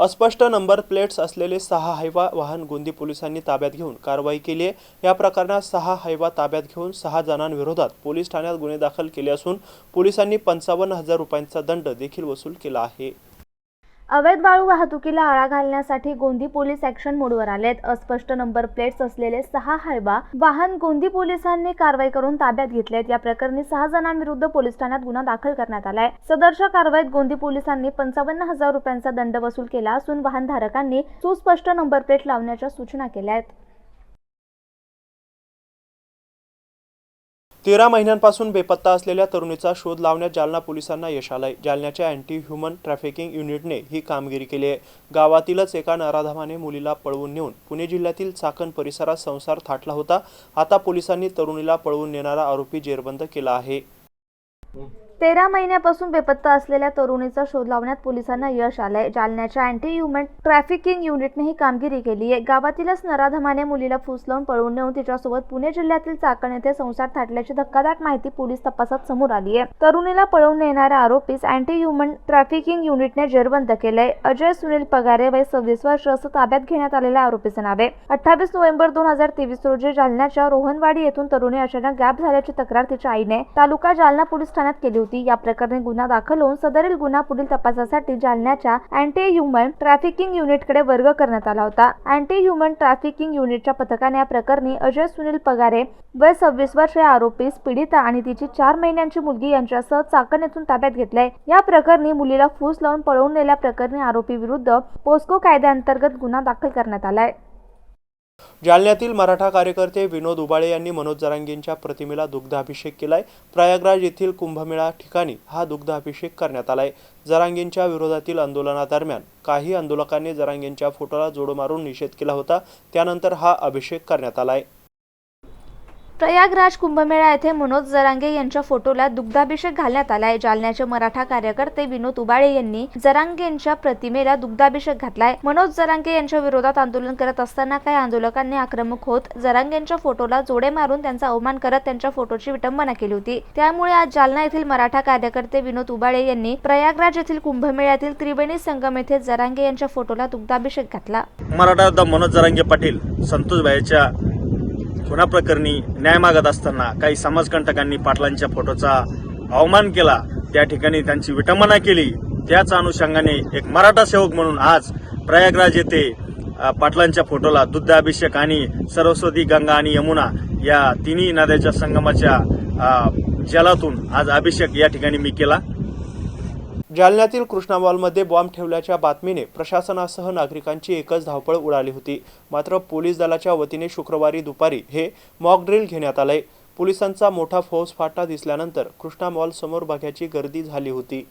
अस्पष्ट number plates असलेले सहा हायवा वाहन गोंदी पोलिसांनी ताब्यात घेऊन कारवाई केली आहे. या प्रकरणात सहा हायवा ताब्यात घेऊन सहा जणांविरोधात पोलीस ठाण्यात गुन्हे दाखल केले असून पोलिसांनी पंचावन्न हजार रुपयांचा दंड देखील वसूल केला आहे. अवैध वाळू वाहतुकीला आळा घालण्यासाठी गोंदी पोलीस ऍक्शन मोडवर आलेत. अस्पष्ट नंबर प्लेट्स असलेले सहा हायबा वाहन गोंदी पोलिसांनी कारवाई करून ताब्यात घेतलेत. या प्रकरणी सहा जणांविरुद्ध पोलीस ठाण्यात गुन्हा दाखल करण्यात आलाय. सदर्श कारवाईत गोंदी पोलिसांनी पंचावन्न हजार रुपयांचा दंड वसूल केला असून वाहनधारकांनी सुस्पष्ट नंबर प्लेट लावण्याच्या सूचना केल्या आहेत तेरा महिन्यांपासून बेपत्ता असलेल्या तरुणीचा शोध लावण्यात जालना पोलिसांना यश आलंय. जालन्याच्या अँटी ह्युमन ट्रॅफिकिंग युनिटने ही कामगिरी केली आहे. गावातीलच एका नराधामाने मुलीला पळवून नेऊन पुणे जिल्ह्यातील चाकण परिसरात संसार थाटला होता. आता पोलिसांनी तरुणीला पळवून नेणारा आरोपी जेरबंद केला आहे. तेरा महिन्यापासून बेपत्ता असलेल्या तरुणीचा शोध लावण्यात पोलिसांना यश आलंय. जालन्याच्या अँटी ह्युमन ट्रॅफिकिंग युनिटने ही कामगिरी केली आहे. गावातीलच नराधमाने मुलीला फूस लावून पळवून नेऊन तिच्यासोबत पुणे जिल्ह्यातील चाकण येथे संसार थाटल्याची धक्कादायक माहिती पोलीस तपासात समोर आली आहे. तरुणीला पळवून नेणाऱ्या आरोपीस अँटी ह्युमन ट्रॅफिकिंग युनिटने जेरबंद केलंय. अजय सुनील पगारे वय सव्वीस वर्ष असं ताब्यात घेण्यात आलेल्या आरोपीचं नाव आहे. अठ्ठावीस नोव्हेंबर दोन हजार तेवीस रोजी जालन्याच्या रोहनवाडी येथून तरुणी अचानक गॅप झाल्याची तक्रार तिच्या आईने तालुका जालना पोलीस ठाण्यात केली होती. या प्रकरणी गुन्हा दाखल होऊन सदरील गुन्हा पुढील तपासासाठी जालन्याच्या अँटी ह्युमन ट्रॅफिकिंग युनिटकडे वर्ग करण्यात आला होता. अँटी ह्युमन ट्रॅफिकिंग युनिटच्या पथकाने या प्रकरणी अजय सुनील पगारे वय सव्वीस वर्ष या आरोपीस पीडिता आणि तिची चार महिन्यांची मुलगी यांच्यासह चाकण येथून ताब्यात घेतलाय या प्रकरणी मुलीला फूस लावून पळवून नेल्या प्रकरणी आरोपी विरुद्ध पोस्को कायद्याअंतर्गत गुन्हा दाखल करण्यात आलाय. जालन्यातील मराठा कार्यकर्ते विनोद उबाळे यांनी मनोज जरांगेंच्या प्रतिमेला दुग्धाभिषेक केलाय. प्रयागराज येथील कुंभमेळा ठिकाणी हा दुग्धाभिषेक करण्यात आलाय. जरांगेंच्या विरोधातील आंदोलनादरम्यान काही आंदोलकांनी जरांगेंच्या फोटोला जोड मारून निषेध केला होता. त्यानंतर हा अभिषेक करण्यात आलाय. प्रयागराज कुंभमेळा येथे मनोज जरांगे यांच्या फोटोला दुग्धाभिषेक घालण्यात आलाय. जालन्याचे मराठा कार्यकर्ते विनोद उबाळे यांनी जरांगे यांच्या प्रतिमेला दुग्धाभिषेक घातलाय. मनोज जरांगे यांच्या विरोधात आंदोलन करत असताना काही आंदोलकांनी आक्रमक होत जरांगे यांच्या फोटोला जोडे मारून त्यांचा अवमान करत त्यांच्या फोटोची विटंबना केली होती. त्यामुळे आज जालना येथील मराठा कार्यकर्ते विनोद उबाळे यांनी प्रयागराज येथील कुंभमेळ्यातील त्रिवेणी संगम येथे जरांगे यांच्या फोटोला दुग्धाभिषेक घातला. मराठा मनोज जरांगे पाटील संतोष भाईच्या खुनाप्रकरणी न्याय मागत असताना काही समाजकंटकांनी पाटलांच्या फोटोचा अवमान केला. त्या ठिकाणी त्यांची विटंबना केली. त्याच अनुषंगाने एक मराठा सेवक म्हणून आज प्रयागराज येथे पाटलांच्या फोटोला दुग्धाभिषेक आणि सरस्वती गंगा आणि यमुना या तिन्ही नद्याच्या संगमाच्या जलातून आज अभिषेक या ठिकाणी मी केला. जालन्यातील कृष्णा मॉलमध्ये बॉम्ब ठेवल्याच्या बातमीने प्रशासनासह नागरिकांची एकच धावपळ उडाली होती. मात्र पोलीस दलाच्या वतीने शुक्रवारी दुपारी हे मॉक ड्रिल घेण्यात आले पोलिसांचा मोठा फौजफाटा दिसल्यानंतर कृष्णा मॉल समोर बघ्याची गर्दी झाली होती.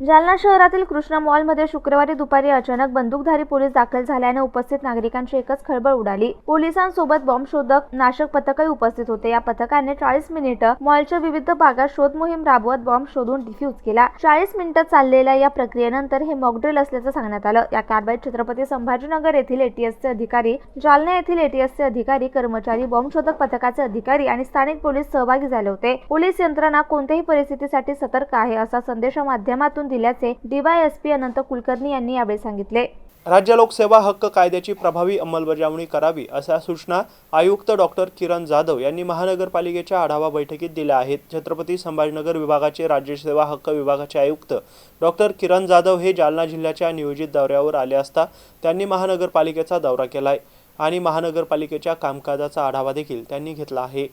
जालना शहरातील कृष्णा मॉलमध्ये शुक्रवारी दुपारी अचानक बंदूकधारी पोलीस दाखल झाल्याने उपस्थित नागरिकांची एकच खळबळ उडाली. पोलिसांसोबत बॉम्ब शोधक नाशक पथकही उपस्थित होते. या पथकाने चाळीस मिनिटं मॉलच्या विविध भागात शोध मोहीम राबवत बॉम्ब शोधून डिफ्यूज केला. चाळीस मिनिटं चाललेल्या या प्रक्रियेनंतर हे मॉकड्रिल असल्याचं सांगण्यात आलं. या कारवाईत छत्रपती संभाजीनगर येथील एटीएसचे अधिकारी जालना येथील एटीएसचे अधिकारी कर्मचारी बॉम्ब शोधक पथकाचे अधिकारी आणि स्थानिक पोलीस सहभागी झाले होते. पोलीस यंत्रणा कोणत्याही परिस्थितीसाठी सतर्क आहे असा संदेश माध्यमातून दिल्याचे डीवायएसपी अनंत कुलकर्णी यांनी यावेळी सांगितले. राज्य लोकसेवा हक्क कायद्याची प्रभावी अंमलबजावणी करावी अशा सूचना आयुक्त डॉक्टर किरण जाधव यांनी महानगरपालिकेच्या आढावा बैठकीत दिल्या आहेत. छत्रपती संभाजीनगर विभागाचे राज्य सेवा हक्क विभागाचे आयुक्त डॉक्टर किरण जाधव हे जालना जिल्ह्याच्या नियोजित दौऱ्यावर आले असता त्यांनी महानगरपालिकेचा दौरा केला आहे आणि महानगरपालिकेच्या कामकाजाचा आढावा देखील त्यांनी घेतला आहे.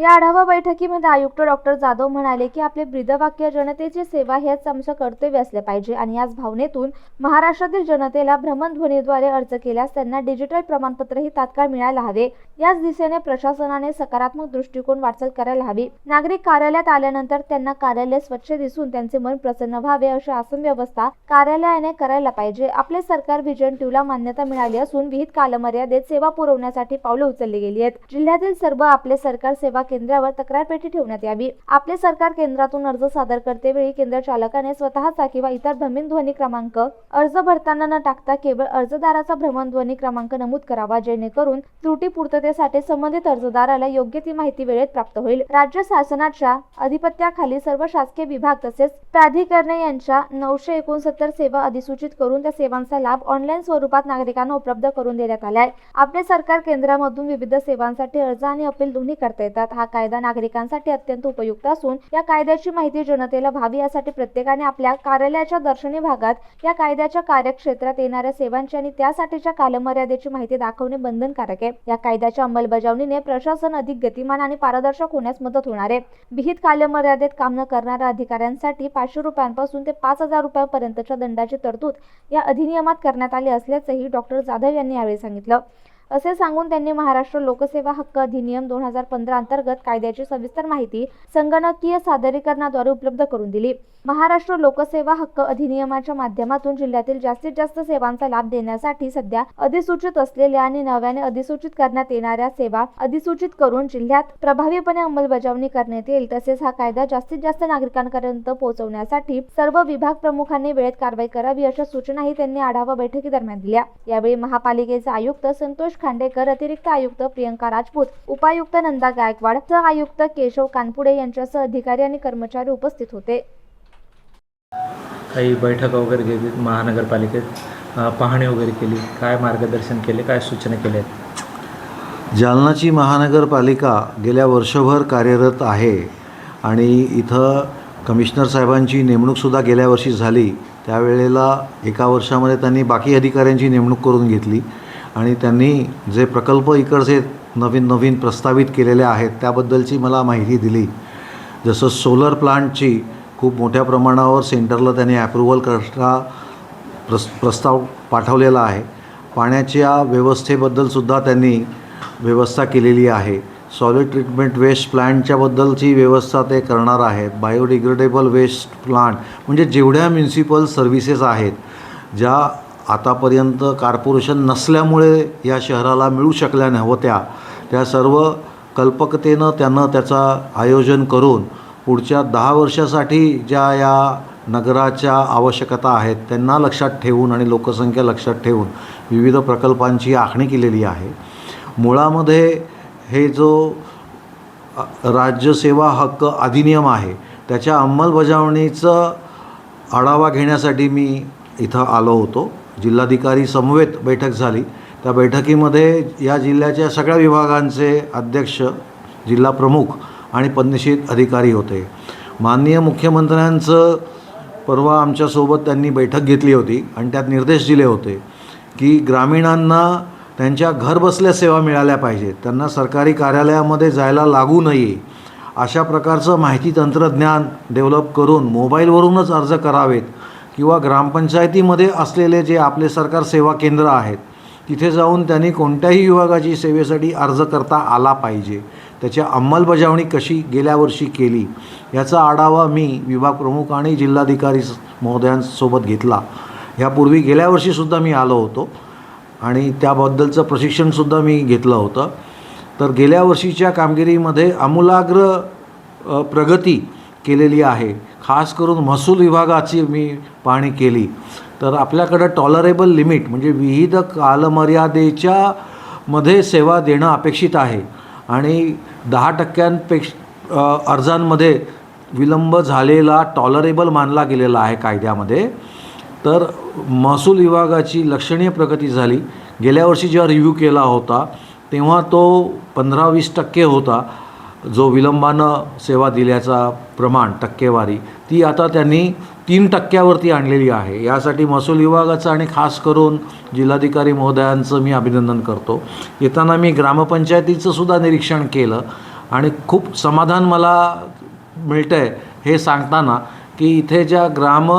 या आढावा बैठकीमध्ये आयुक्त डॉक्टर जाधव म्हणाले की आपले ब्रीदवाक्य जनतेची सेवा हेच आमचं कर्तव्य असले पाहिजे आणि याच भावनेतून महाराष्ट्रातील जनतेला भ्रमणध्वनीद्वारे अर्ज केल्यास त्यांना डिजिटल प्रमाणपत्रही तात्काळ मिळायला हवे. याच दिशेने प्रशासनाने सकारात्मक दृष्टिकोन वाटचाल करायला हवी. नागरिक कार्यालयात आल्यानंतर त्यांना कार्यालय स्वच्छ दिसून त्यांचे मन प्रसन्न व्हावे अशी आसन व्यवस्था कार्यालयाने करायला पाहिजे. आपले सरकार व्हिजन टूला मान्यता मिळाली असून विहित कालमर्यादेत सेवा पुरवण्यासाठी पावलं उचलली गेली आहेत. जिल्ह्यातील सर्व आपले सरकार सेवा केंद्रावर तक्रार पेटी ठेवण्यात यावी. आपले सरकार केंद्रातून अर्ज सादर करतेवेळी केंद्र चालकाने स्वतःचा किंवा इतर भ्रमणध्वनी क्रमांक अर्ज भरताना न टाकता केवळ अर्जदाराचा भ्रमणध्वनी क्रमांक नमूद करावा जेणेकरून त्रुटी पूर्ततेसाठी संबंधित अर्जदाराला योग्य ती माहिती वेळेत प्राप्त होईल. राज्य शासनाच्या अधिपत्याखाली सर्व शासकीय विभाग तसेच प्राधिकरणे यांच्या नऊशे एकोणसत्तर सेवा अधिसूचित करून त्या सेवांचा लाभ ऑनलाईन स्वरूपात नागरिकांना उपलब्ध करून देण्यात आलाय. आपले सरकार केंद्रामधून विविध सेवांसाठी अर्ज आणि अपील दोन्ही करता येतात. हा कायदा नागरिकांसाठी अत्यंत उपयुक्त असून या कायद्याची माहिती जनतेला व्हावी यासाठी प्रत्येकाने आपल्या कार्यालयाच्या दर्शनी भागात या कायद्याच्या कार्यक्षेत्रात येणाऱ्या सेवांची आणि त्यासाठीच्या कालमर्यादेची माहिती दाखवणे बंधनकारक आहे. या कायद्याच्या अंमलबजावणीने प्रशासन अधिक गतिमान आणि पारदर्शक होण्यास मदत होणार आहे. विहित कालमर्यादेत काम न करणाऱ्या अधिकाऱ्यांसाठी पाचशे रुपयांपासून ते पाच हजार रुपयांपर्यंतच्या दंडाची तरतूद या अधिनियमात करण्यात आली असल्याचंही डॉक्टर जाधव यांनी यावेळी सांगितलं. असे सांगून त्यांनी महाराष्ट्र लोकसेवा हक्क अधिनियम दोन हजार पंधरा अंतर्गत कायद्याची सविस्तर माहिती संगणकीय सादरीकरणाद्वारे उपलब्ध करून दिली. महाराष्ट्र लोकसेवा हक्क अधिनियमाच्या माध्यमातून जिल्ह्यातील जास्तीत जास्त सेवांचा लाभ देण्यासाठी सध्या अधिसूचित असलेल्या आणि नव्याने अधिसूचित करण्यात येणाऱ्या सेवा अधिसूचित करून जिल्ह्यात प्रभावीपणे अंमलबजावणी करण्यात येईल. तसेच हा कायदा जास्तीत जास्त नागरिकांपर्यंत पोहोचवण्यासाठी सर्व विभाग प्रमुखांनी वेळेत कारवाई करावी अशा सूचनाही त्यांनी आढावा बैठकीदरम्यान दिल्या. यावेळी महापालिकेचे आयुक्त संतोष खांडेकर अतिरिक्त आयुक्त प्रियंका राजपूत उपायुक्त नंदा गायकवाड सह आयुक्त केशव कानपुडे यांच्यासह अधिकारी आणि कर्मचारी उपस्थित होते. काही बैठका वगैरे घेतलीत महानगरपालिकेत पाहणी वगैरे केली. काय मार्गदर्शन केले काय सूचना केल्या? आहेत जालनाची महानगरपालिका गेल्या वर्षभर कार्यरत आहे आणि इथं कमिशनर साहेबांची नेमणूकसुद्धा गेल्या वर्षी झाली. त्यावेळेला एका वर्षामध्ये त्यांनी बाकी अधिकाऱ्यांची नेमणूक करून घेतली. आणि त्यांनी जे प्रकल्प इकडचे नवीन नवीन प्रस्तावित केलेले आहेत त्याबद्दलची मला माहिती दिली. जसं सोलर प्लांटची खूप मोठ्या प्रमाणावर सेंटरला त्यांनी ॲप्रुव्हल करता प्रस प्रस्ताव पाठवलेला आहे. पाण्याच्या व्यवस्थेबद्दलसुद्धा त्यांनी व्यवस्था केलेली आहे. सॉलिड ट्रीटमेंट वेस्ट प्लांटच्याबद्दलची व्यवस्था ते करणार आहेत. बायोडिग्रेडेबल वेस्ट प्लांट म्हणजे जेवढ्या म्युन्सिपल सर्व्हिसेस आहेत ज्या आतापर्यंत कार्पोरेशन नसल्यामुळे या शहराला मिळू शकल्या नव्हत्या हो त्या. सर्व कल्पकतेनं त्यानं त्याचा आयोजन करून पुढच्या दहा वर्षासाठी ज्या या नगराच्या आवश्यकता आहेत त्यांना लक्षात ठेवून आणि लोकसंख्या लक्षात ठेवून विविध प्रकल्पांची आखणी केलेली आहे. मुळामध्ये हे जो राज्यसेवा हक्क अधिनियम आहे त्याच्या अंमलबजावणीचं आढावा घेण्यासाठी मी इथं आलो होतो. जिल्हाधिकारी समवेत बैठक झाली. त्या बैठकीमध्ये या जिल्ह्याच्या सगळ्या विभागांचे अध्यक्ष जिल्हा प्रमुख आणि पद्मश्रीत अधिकारी होते. माननीय मुख्यमंत्र्यांचं परवा आमच्यासोबत त्यांनी बैठक घेतली होती आणि त्यात निर्देश दिले होते की ग्रामीणांना त्यांच्या घरबसल्या सेवा मिळाल्या पाहिजेत. त्यांना सरकारी कार्यालयामध्ये जायला लागू नये. अशा प्रकारचं माहिती तंत्रज्ञान डेव्हलप करून मोबाईलवरूनच अर्ज करावेत. किंवा ग्रामपंचायतीमध्ये असलेले जे आपले सरकार सेवा केंद्र आहेत तिथे जाऊन त्यांनी कोणत्याही विभागाची सेवेसाठी अर्ज करता आला पाहिजे. त्याची अंमलबजावणी कशी गेल्या वर्षी केली याचा आढावा मी विभाग प्रमुख आणि जिल्हाधिकारी महोदयांसोबत घेतला. ह्यापूर्वी गेल्या वर्षीसुद्धा मी आलो होतो आणि त्याबद्दलचं प्रशिक्षणसुद्धा मी घेतलं होतं. तर गेल्या वर्षीच्या कामगिरीमध्ये आमूलाग्र प्रगती केलेली आहे. खास करून महसूल विभागाची मी पाहणी केली तर आपल्याकडं टॉलरेबल लिमिट म्हणजे विविध कालमर्यादेच्या मध्ये सेवा देणं अपेक्षित आहे आणि दहा टक्क्यांपेक्ष अर्जांमध्ये विलंब झालेला टॉलरेबल मानला गेलेला आहे कायद्यामध्ये. तर महसूल विभागाची लक्षणीय प्रगती झाली. गेल्या वर्षी जेव्हा रिव्ह्यू केला होता तेव्हा तो पंधरा वीस टक्के होता. जो विलंबानं सेवा दिल्याचा प्रमाण टक्केवारी ती आता त्यांनी तीन टक्क्यावरती आणलेली आहे. यासाठी महसूल विभागाचं आणि खास करून जिल्हाधिकारी महोदयांचं मी अभिनंदन करतो. येताना मी ग्रामपंचायतीचं सुद्धा निरीक्षण केलं आणि खूप समाधान मला मिळतं आहे हे सांगताना की इथे ज्या ग्राम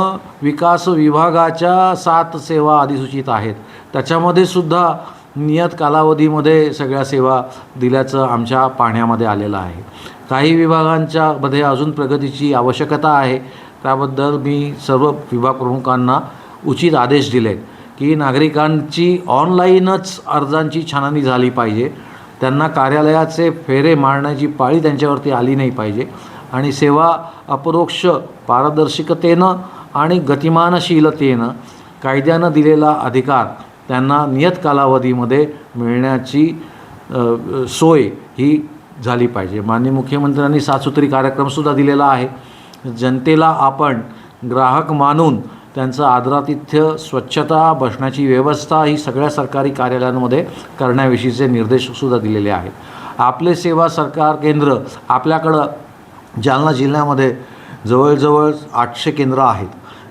विकास विभागाच्या सात सेवा अधिसूचित आहेत त्याच्यामध्ये सुद्धा नियत कालावधीमध्ये सगळ्या सेवा दिल्याचं आमच्या पाहण्यामध्ये आलेलं आहे. काही विभागांच्या मध्ये अजून प्रगतीची आवश्यकता आहे. त्याबद्दल मी सर्व विभाग प्रमुखांना उचित आदेश दिले की नागरिकांची ऑनलाईनच अर्जांची छाननी झाली पाहिजे. त्यांना कार्यालयाचे फेरे मारण्याची पाळी त्यांच्यावरती आली नाही पाहिजे. आणि सेवा अपरोक्ष पारदर्शकतेनं आणि गतिमानशीलतेनं कायद्यानं दिलेला अधिकार त्यांना नियत कालावधीमध्ये मिळण्याची सोय ही झाली पाहिजे. माननीय मुख्यमंत्र्यांनी सातसूत्री कार्यक्रमसुद्धा दिलेला आहे. जनतेला आपण ग्राहक मानून त्यांचं आदरातिथ्य स्वच्छता बसण्याची व्यवस्था ही सगळ्या सरकारी कार्यालयांमध्ये करण्याविषयीचे निर्देशसुद्धा दिलेले आहेत. आपले सेवा सरकार केंद्र आपल्याकडं जालना जिल्ह्यामध्ये जवळजवळ आठशे केंद्र आहेत.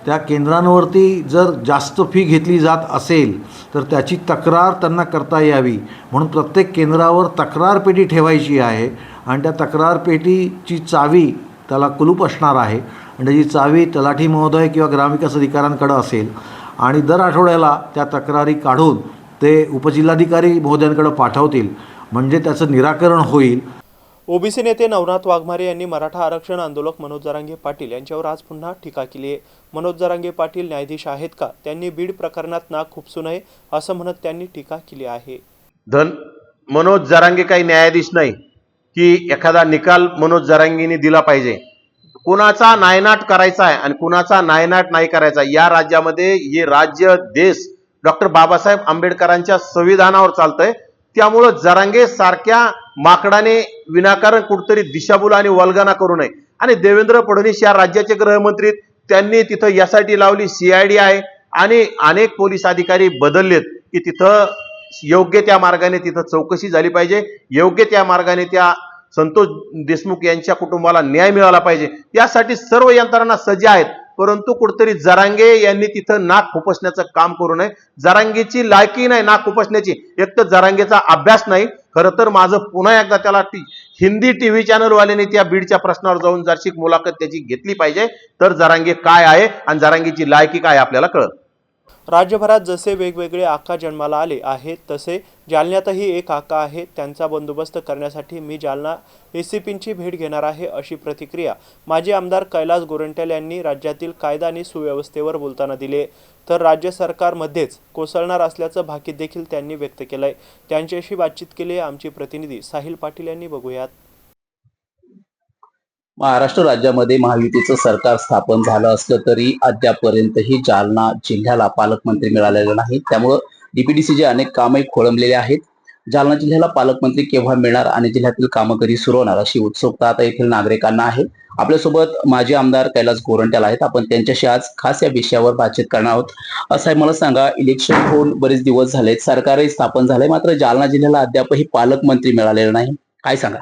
त्या केंद्रांवरती जर जास्त फी घेतली जात असेल तर त्याची तक्रार त्यांना करता यावी. म्हणून प्रत्येक केंद्रावर तक्रार पेटी ठेवायची आहे आणि त्या तक्रार पेटीची चावी त्याला कुलूप असणार आहे. आणि त्याची चावी तलाठी महोदय किंवा ग्रामविकास अधिकाऱ्यांकडं असेल आणि दर आठवड्याला त्या तक्रारी काढून ते उपजिल्हाधिकारी महोदयांकडं पाठवतील म्हणजे त्याचं निराकरण होईल. ओबीसी नेते नवनाथ वाघमारे यांनी मराठा आरक्षण आंदोलक मनोज जरांगे पाटील यांच्यावर आज पुन्हा टीका केली आहे. मनोज जरांगे पाटील न्यायाधीश आहेत का? त्यांनी बीड प्रकरणात नाक खुपसू नये असं म्हणत त्यांनी टीका केली आहे. धन मनोज जरांगे काही न्यायाधीश नाही की एखादा निकाल मनोज जरांगीने दिला पाहिजे. कुणाचा नायनाट करायचा आहे आणि कुणाचा नायनाट नाही करायचा या राज्यामध्ये हे राज्य देश डॉक्टर बाबासाहेब आंबेडकरांच्या संविधानावर चालतंय. त्यामुळं जरांगे सारख्या माकडाने विनाकारण कुठतरी दिशाभूल आणि वल्गना करू नये. आणि देवेंद्र फडणवीस या राज्याचे गृहमंत्री त्यांनी तिथं यासाठी लावली सीआयडी आहे. आणि अनेक पोलीस अधिकारी बदललेत की तिथं योग्य त्या मार्गाने तिथं चौकशी झाली पाहिजे. योग्य त्या मार्गाने त्या संतोष देशमुख यांच्या कुटुंबाला न्याय मिळाला पाहिजे. यासाठी सर्व यंत्रणा सज्ज आहेत. परंतु कुठतरी जरांगे यांनी तिथं नाक खुपसण्याचं काम करू नये. जरांगेची लायकी नाही नाक खुपसण्याची. एक तर जरांगेचा अभ्यास नाही. खरं तर माझं पुन्हा एकदा त्याला टी हिंदी टीव्ही चॅनलवाल्याने त्या बीडच्या प्रश्नावर जाऊन जरशी मुलाखत त्याची घेतली पाहिजे. तर जरांगे काय आहे आणि जरांगेची लायकी काय आपल्याला कळत राज्यभरात जसे वेगवेगळे आका जन्माला आले आहेत तसे जालन्यातही एक आका आहे. त्यांचा बंदोबस्त करण्यासाठी मी जालना ए सी पींची भेट घेणार आहे अशी प्रतिक्रिया माजी आमदार कैलास गोरंट्याल यांनी राज्यातील कायदा आणि सुव्यवस्थेवर बोलताना दिले. तर राज्य सरकारमध्येच कोसळणार असल्याचं भाकीत देखील त्यांनी व्यक्त केलंय. त्यांच्याशी बातचीत केली आहे आमची प्रतिनिधी साहिल पाटील यांनी. बघूयात. महाराष्ट्र राज्यामध्ये महायुतीचं सरकार स्थापन झालं असलं तरी अद्यापर्यंतही जालना जिल्ह्याला पालकमंत्री मिळालेले नाहीत. त्यामुळं डीपीडीसीचे अनेक कामही खोळंबलेले आहेत. जालना जिल्ह्याला पालकमंत्री केव्हा मिळणार आणि जिल्ह्यातील कामं कधी सुरू होणार अशी उत्सुकता आता येथील नागरिकांना आहे. आपल्यासोबत माजी आमदार कैलास गोरंट्याला आहेत. आपण त्यांच्याशी आज खास या विषयावर बातचीत करणार आहोत. असं आहे मला सांगा इलेक्शन होऊन बरेच दिवस झालेत. सरकारही स्थापन झालंय. मात्र जालना जिल्ह्याला अद्यापही पालकमंत्री मिळालेला नाही. काय सांगा?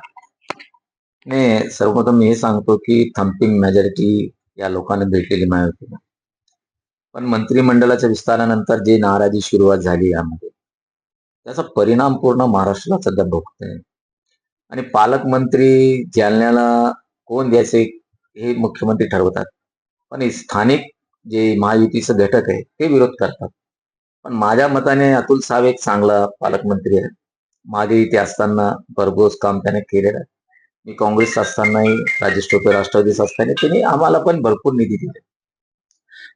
नाही सर्वप्रथम मी हे सांगतो की थम्पिंग मेजॉरिटी या लोकांना भेटलेली महायुतीला पण मंत्रिमंडळाच्या विस्तारानंतर जी नाराजी सुरुवात झाली यामध्ये त्याचा परिणाम पूर्ण महाराष्ट्राला सध्या भोगतोय. आणि पालकमंत्री जालन्याला कोण द्यायचे हे मुख्यमंत्री ठरवतात. पण हे स्थानिक जे महायुतीचं घटक आहे ते विरोध करतात. पण माझ्या मताने अतुल साहेब एक चांगला पालकमंत्री आहे मागे इथे असताना भरघोस काम त्याने केलेलं आहे. मी काँग्रेस असतानाही राजेश टोपे राष्ट्रवादीच असताना त्यांनी आम्हाला पण भरपूर निधी दिले.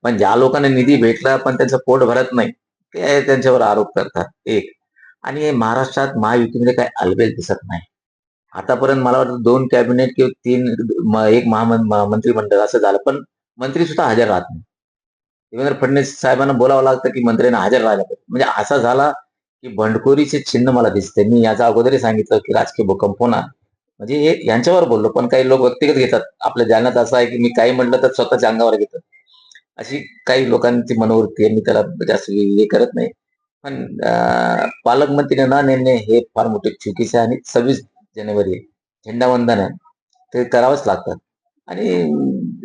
पण ज्या लोकांना निधी भेटला पण त्यांचं पोट भरत नाही ते त्यांच्यावर आरोप करतात एक. आणि महाराष्ट्रात महायुतीमध्ये काही अलबेल दिसत नाही. आतापर्यंत मला वाटतं दोन कॅबिनेट किंवा तीन एक महामं- मंत्रिमंडळ असं झालं पण मंत्री सुद्धा हजर राहत नाही. देवेंद्र फडणवीस साहेबांना बोलावं लागतं की मंत्र्यांना हजर राहिला पाहिजे. म्हणजे असा झाला की बंडखोरीचे चिन्ह मला दिसते मी याचा अगोदरही सांगितलं की राजकीय भूकंप होणार. म्हणजे हे यांच्यावर बोललो पण काही लोक व्यक्तिगत घेतात. आपल्या ज्ञानात असं आहे की मी काही म्हटलं तर स्वतःच्या अंगावर घेतात. अशी काही लोकांची मनोवृत्ती आहे. मी त्याला जास्त हे करत नाही. पण पालकमंत्रीने ना नेणे नेमणे हे फार मोठे चुकीचे आणि सव्वीस जानेवारी आहे झेंडावंदन आहे. ते करावंच लागतात. आणि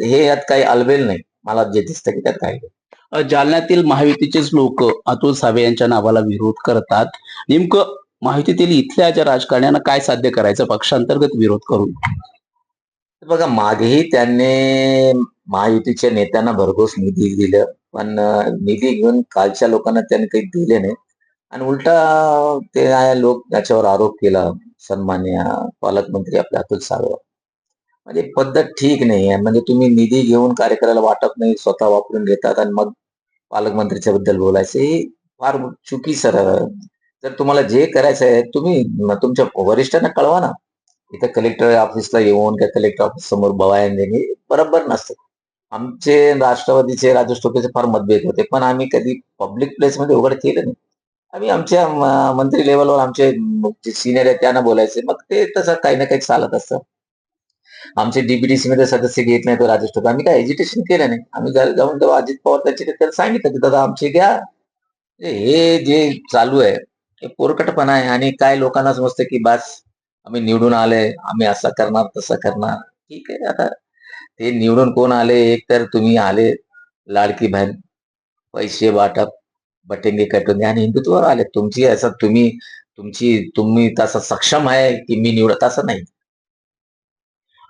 हे यात काही अलबेल नाही. मला जे दिसतं की त्यात काही जालन्यातील महायुतीचेच लोक अतुल सावे यांच्या नावाला विरोध करतात. नेमकं महायुतीतील इथल्या ज्या राजकारण्यांना काय साध्य करायचं पक्षांतर्गत विरोध करून. बघा मागेही त्यांनी महायुतीच्या नेत्यांना भरघोस निधी दिलं पण निधी घेऊन कालच्या लोकांना त्यांनी काही दिले नाही. आणि उलटा ते लोक त्याच्यावर आरोप केला सन्मान्य पालकमंत्री आपले अतुल सावे म्हणजे पद्धत ठीक नाही आहे. म्हणजे तुम्ही निधी घेऊन कार्यकर्त्याला वाटप नाही स्वतः वापरून घेतात आणि मग पालकमंत्रीच्या बद्दल बोलायचं हे फार चुकी सर तर तुम्हाला जे करायचं आहे तुम्ही तुमच्या वरिष्ठांना कळवा ना. इथं कलेक्टर ऑफिसला येऊन किंवा कलेक्टर ऑफिस समोर बवायन देणे बरोबर नसतं. आमचे राष्ट्रवादीचे राजेश टोपेचे फार मतभेद होते पण आम्ही कधी पब्लिक प्लेस मध्ये उघड केलं नाही. आम्ही आमच्या मंत्री लेवलवर आमचे जे सिनियर आहेत त्यांना बोलायचे मग ते तसं काही ना काही चालत असतं. आमचे डीबीडीसी मध्ये सदस्य घेत नाही तो राजेश टोपे. आम्ही काय एज्युटेशन केलं नाही. आम्ही जाऊन तेव्हा अजित पवार त्यांचे सांगितलं की दादा आमचे घ्या. हे जे चालू आहे हे पोरकटपणा आहे आणि काय लोकांना समजतं की बस आम्ही निवडून आले आम्ही असं करणार तसं करणार. ठीक आहे आता ते निवडून कोण आले एक तर तुम्ही आले लाडकी बहीण पैसे वाटप बटेंगे कटून आणि हिंदुत्वावर आले. तुमची असं तुम्ही तुमची तुम्ही तसं सक्षम आहे की मी निवडत असं नाही.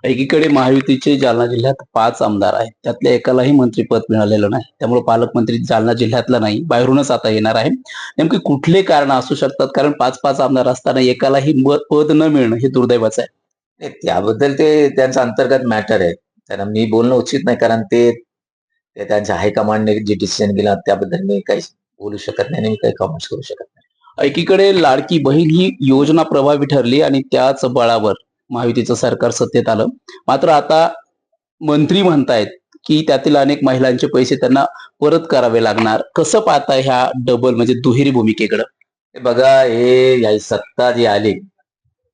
एकीकडे महायुतीचे जालना जिल्ह्यात पाच आमदार आहेत. त्यातल्या एकालाही मंत्रीपद मिळालेलं नाही. त्यामुळे पालकमंत्री जालना जिल्ह्यातला नाही बाहेरूनच आता येणार आहे. नेमके कुठले कारण असू शकतात? कारण पाच पाच आमदार असताना एकालाही पद न मिळणं हे दुर्दैवाचं आहे. त्याबद्दल ते त्यांचं अंतर्गत मॅटर आहे. त्यांना मी बोलणं उचित नाही कारण ते ते त्यांच्या हायकमांडने जे डिसिजन केला त्याबद्दल मी काही बोलू शकत नाही आणि मी काही कमेंट्स करू शकत नाही. एकीकडे लाडकी बहीण ही योजना प्रभावी ठरली आणि त्याच बळावर महायुतीचं सरकार सत्तेत आलं. मात्र आता मंत्री म्हणतायत की त्यातील अनेक महिलांचे पैसे त्यांना परत करावे लागणार. कसं पाहता ह्या डबल म्हणजे दुहेरी भूमिकेकडं? बघा हे या सत्ता जी आली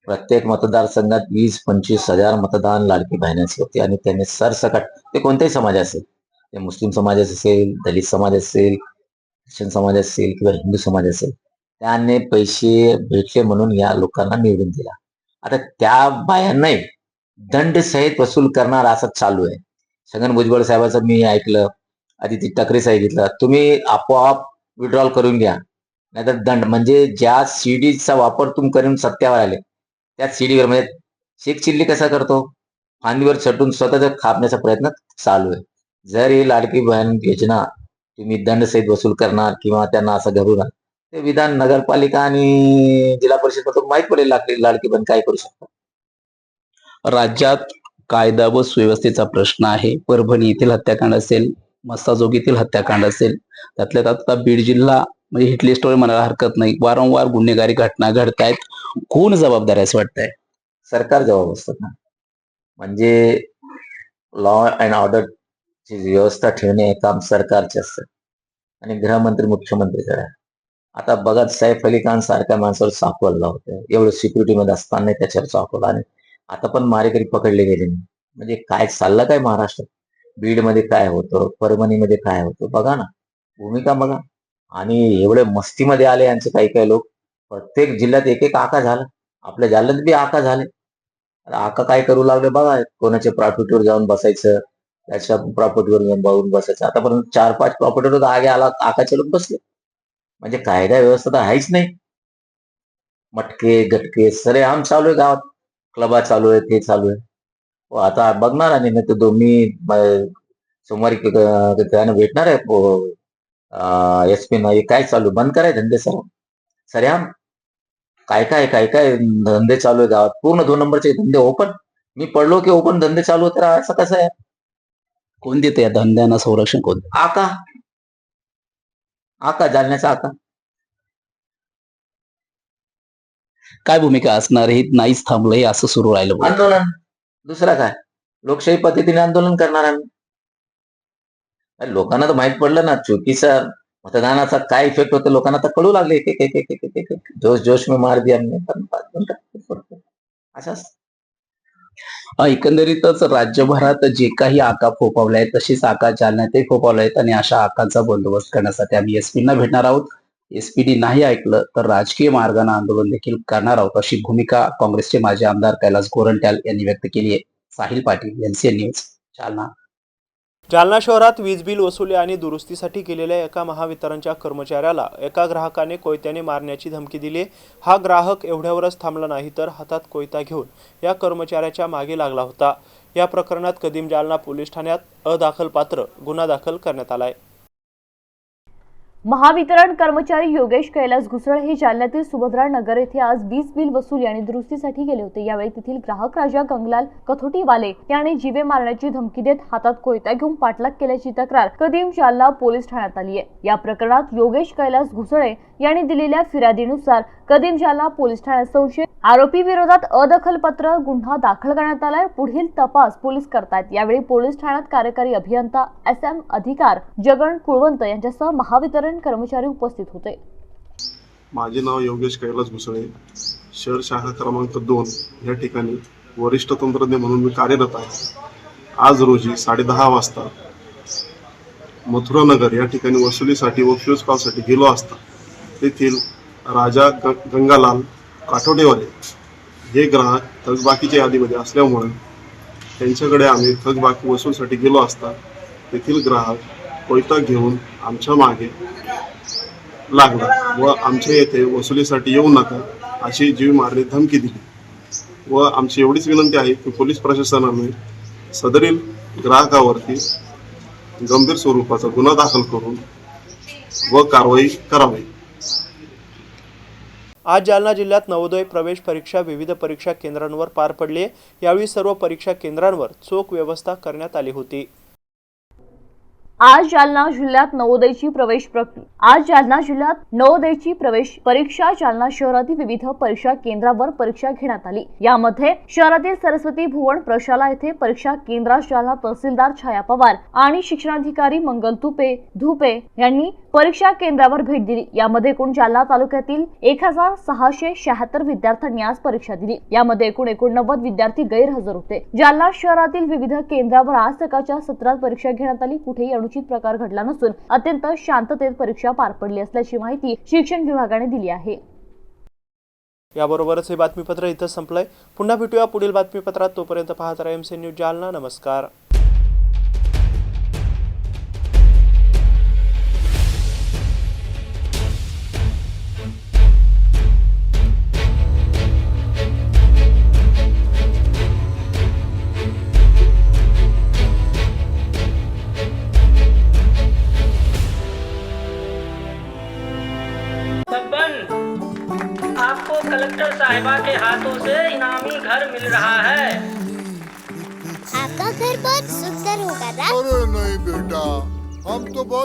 प्रत्येक मतदारसंघात वीस पंचवीस हजार मतदान लाडकी बहिणाचे होते आणि त्यांनी सरसकट ते कोणत्याही समाज असेल ते मुस्लिम समाज असेल दलित समाज असेल ख्रिश्चन समाज असेल किंवा हिंदू समाज असेल त्याने पैसे भेटले म्हणून या लोकांना निवडून दिला. आता त्या बायांनाही दंड सहित वसूल करणार असं चालू आहे. छगन भुजबळ साहेबाचं मी ऐकलं आदिती ठाकरे सांगितलं तुम्ही आपोआप विड्रॉल करून घ्या. नाहीतर दंड म्हणजे ज्या सीडीचा वापर तुम्ही करून सत्यावर आले त्या सीडीवर म्हणजे शेख चिल्ली कसा करतो? फांदीवर चटून स्वतःच खापण्याचा प्रयत्न चालू आहे. जर ही लाडकी बहीण योजना तुम्ही दंडसहित वसूल करणार किंवा त्यांना असं घडवणार ते विधान नगरपालिका आणि जिल्हा परिषदमध्ये माहीत पडेल लाडकी लाडकी बहीण काय करू शकतात. राज्यात कायदा व सुव्यवस्थेचा प्रश्न आहे. परभणी येथील हत्याकांड असेल मस्ताजोगीतील हत्याकांड असेल त्यातल्या त्यात आता बीड जिल्हा म्हणजे हिट लिस्टवर म्हणायला हरकत नाही. वारंवार गुन्हेगारी घटना घडतायत कोण जबाबदार आहे असं वाटतंय. सरकार जबाब असतात ना म्हणजे लॉ अँड ऑर्डर ची व्यवस्था ठेवणे हे काम सरकारचे असतं. आणि गृहमंत्री मुख्यमंत्रीकडे आहे. आता बघा सैफ अली खान सारख्या माणसावर सापडला होतं एवढं सिक्युरिटी मध्ये असताना त्याच्यावर सापडला आणि आता पण मारेकरी पकडले गेले. नाही म्हणजे काय चाललं काय महाराष्ट्रात बीडमध्ये काय होतं? परभणीमध्ये काय होतं? बघा ना. भूमिका बघा. आणि एवढे मस्तीमध्ये आले यांचे काही काही लोक. प्रत्येक जिल्ह्यात एक एक आका झाला. आपल्या जालन्यात बी आका झाले. आका काय करू लागले बघा. कोणाच्या प्रॉपर्टीवर जाऊन बसायचं? त्याच्या प्रॉपर्टीवर जाऊन बघून बसायचं. आतापर्यंत चार पाच प्रॉपर्टीवर आगे आला. आकाचे लोक बसले. म्हणजे कायदा व्यवस्था तर आहेच नाही. मटके गटके सरे आम चालू आहे गावात. क्लबा चालू आहे ते चालू आहे. हो आता बघणार आणि नाही तर दोन्ही म- सोमवारी भेटणार आहे एस पी नाही काय चालू? बंद कराय धंदे सर सरे आम काय काय काय काय धंदे चालू आहे गावात? पूर्ण दोन नंबरचे धंदे ओपन मी पडलो की ओपन धंदे चालू होते असं कसं आहे? कोण देते या धंद्यांना संरक्षण कोण? आका. आका जालन्याचा आका काय भूमिका असणार हे नाहीच थांबलं हे असं सुरू राहिलं बघ. आंदोलन दुसरा काय लोकशाही पद्धतीने आंदोलन करणार आम्ही अरे लोकांना तर माहीत पडलं ना चुकीचा मतदानाचा काय इफेक्ट होतो लोकांना तर कळू लागले जोश जोश में मार दिया हमने पण पाच मिनिटात असं एकंदरीतच राज्यभरात जे काही आका फोपावले आहेत तशीच आका जालन्यातही फोपावले आहेत आणि अशा आकांचा बंदोबस्त करण्यासाठी आम्ही एसपींना भेटणार आहोत. एसपीने नाही ऐकलं तर राजकीय मार्गाने आंदोलन देखील करणार आहोत अशी भूमिका काँग्रेसचे माजी आमदार कैलास गोरंट्याल यांनी व्यक्त केली आहे. Sahil Patil NCN news Jalna. Jalna शहरात वीज बिल वसुली आणि दुरुस्तीसाठी गेलेल्या एका महावितरणच्या कर्मचाऱ्याला एका ग्राहकाने कोयत्याने मारण्याची धमकी दिली. हा ग्राहक एवढ्यावरच थांबला नाही तर हातात कोयता घेऊन या कर्मचाऱ्याच्या मागे लागला होता. या प्रकरणात कदीम जालना पोलीस ठाण्यात अदाखलपात्र गुन्हा दाखल करण्यात आला आहे महावितरण कर्मचारी योगेश कैलास घुसळ हे जालन्यातील सुभद्रा नगर येथे आज वीज बिल वसुली आणि दुरुस्तीसाठी गेले होते. यावेळी तेथील ग्राहक राजा गंगलाल कथोटीवाले याने जीवे मारण्याची धमकी देत हातात कोयता घेऊन पाठलाग केल्याची तक्रार कदीम जालना पोलीस ठाण्यात आली आहे. या प्रकरणात योगेश कैलास घुसळे यांनी दिलेल्या फिर्यादीनुसार कदीम जालना पोलीस ठाण्यात संशय आरोपी विरोधात अदखलपत्र गुन्हा दाखल करण्यात आलाय. पुढील तपास पोलीस करतायत. यावेळी पोलीस ठाण्यात कार्यकारी अभियंता एस एम अधिकार जगन कुळवंत यांच्यासह महावितरण कर्मचारी उपस्थित होते. माझे नाव योगेश कैलास घुसळे शहर शाखा क्रमांक दोन या ठिकाणी वरिष्ठ तंत्रज्ञ म्हणून मी कार्यरत आहे. आज रोजी साडेदहा वाजता मथुरानगर या ठिकाणी वसुलीसाठी व फ्यूज कॉलसाठी गेलो असता तेथील राजा ग गंगालाल काठोडेवाले हे ग्राहक थकबाकीच्या यादीमध्ये असल्यामुळे त्यांच्याकडे आम्ही थकबाकी वसूलसाठी गेलो असता तेथील ग्राहक कोयता घेऊन आमच्या मागे लागला व आमच्या येथे वसुलीसाठी येऊ नका अशी जीव मारणे धमकी दिली. व आमची एवढीच विनंती आहे की पोलीस प्रशासनाने सदरील ग्राहकावरती गंभीर स्वरूपाचा गुन्हा दाखल करून व कारवाई करावी. आज जालना जिल्ह्यात नवोदय प्रवेश परीक्षा विविध परीक्षा केंद्रांवर पार पडली यावेळी सर्व परीक्षा केंद्रांवर चोख व्यवस्था करण्यात आली होती. आज जालना जिल्ह्यात नवोदयची प्रवेश प्रक्रिया आज जालना जिल्ह्यात नवोदयची प्रवेश परीक्षा जालना शहरातील विविध परीक्षा केंद्रावर परीक्षा घेण्यात आली. यामध्ये शहरातील सरस्वती भुवन प्रशाला येथे परीक्षा केंद्रात जालना तहसीलदार छाया पवार आणि शिक्षणाधिकारी मंगल तुपे धुपे यांनी परीक्षा केंद्रावर भेट दिली. यामध्ये एकूण जालना तालुक्यातील एक हजार सहाशे शहात्तर विद्यार्थ्यांनी आज परीक्षा दिली. यामध्ये एकूण एकोणनव्वद विद्यार्थी गैरहजर होते. जालना शहरातील विविध केंद्रावर आज सकाळच्या सत्रात परीक्षा घेण्यात आली. कुठेही अनुचित प्रकार घडला नसून अत्यंत शांततेत परीक्षा पार पडली असल्याची माहिती शिक्षण विभागाने दिली आहे. याबरोबरच हे बातमीपत्र इथं संपलंय. पुन्हा भेटूया पुढील बातमीपत्रात. तोपर्यंत पाहत राहा एम सी न्यूज जालना. नमस्कार.